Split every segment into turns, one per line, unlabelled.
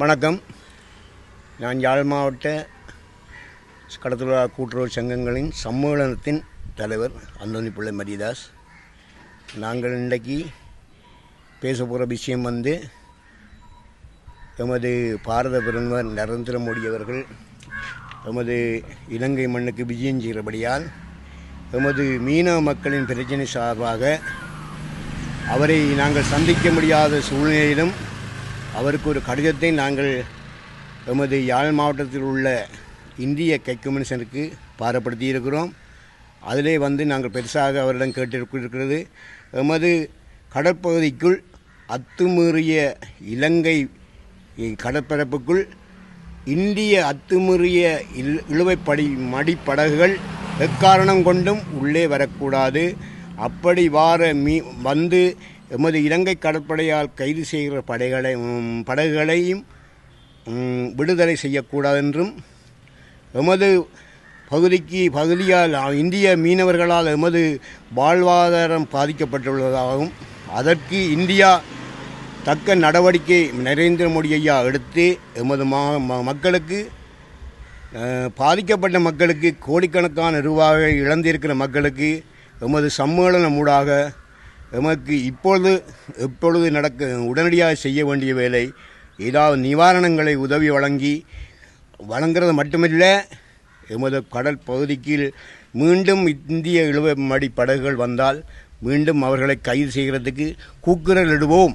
வணக்கம். நான் யாழ் மாவட்ட கடத்தொழிலா கூட்டுறவு சங்கங்களின் சம்மேளனத்தின் தலைவர் அந்தோனி பிள்ளை மரியதாஸ். நாங்கள் இன்றைக்கு பேச போகிற விஷயம் வந்து எமது பாரத பிரதமர் நரேந்திர மோடி அவர்கள் எமது இலங்கை மண்ணுக்கு விஜயம் செய்கிறபடியால் எமது மீனவ மக்களின் பிரச்சனை சார்பாக அவரை நாங்கள் சந்திக்க முடியாத சூழ்நிலையிலும் அவருக்கு ஒரு கடிதத்தை நாங்கள் எமது யாழ் மாவட்டத்தில் உள்ள இந்திய கைக்கமிஷனுக்கு பாரப்படுத்தி இருக்கிறோம் அதிலே வந்து நாங்கள் பெருசாக அவரிடம் கேட்டிருக்கிறது. எமது கடற்பகுதிக்குள் அத்துமீறிய இலங்கை கடற்பரப்புக்குள் இந்திய அத்துமீறிய இல் இழுவைப்படி மடிப்படகுகள் எக்காரணம் கொண்டும் உள்ளே வரக்கூடாது. அப்படி வார மீ வந்து எமது இலங்கை கடற்படையால் கைது செய்கிற படைகளை படகுகளையும் விடுதலை செய்யக்கூடாது என்றும் எமது பகுதிக்கு பகுதியால் இந்திய மீனவர்களால் எமது வாழ்வாதாரம் பாதிக்கப்பட்டுள்ளதாகவும் அதற்கு இந்தியா தக்க நடவடிக்கை நரேந்திர மோடி ஐயா எடுத்து எமது மா ம- மக்களுக்கு பாதிக்கப்பட்ட மக்களுக்கு கோடிக்கணக்கான ரூபாவை இழந்திருக்கிற மக்களுக்கு எமது சம்மேளனம் ஊடாக எமக்கு இப்பொழுது எப்பொழுது நடக்க உடனடியாக செய்ய வேண்டிய வேலை ஏதாவது நிவாரணங்களை உதவி வழங்கி வழங்குறது மட்டுமில்ல எமது கடல் பகுதிக்கு மீண்டும் இந்திய இழுவமடி படகுகள் வந்தால் மீண்டும் அவர்களை கைது செய்கிறதுக்கு கூக்குரல் இடுவோம்.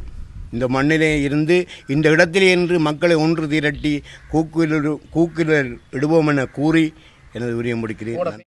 இந்த மண்ணிலே இருந்து இந்த இடத்திலே என்று மக்களை ஒன்று திரட்டி கூக்குரல் கூக்குரல் இடுவோம் என கூறி எனது உரிய முடிக்கிறேன்.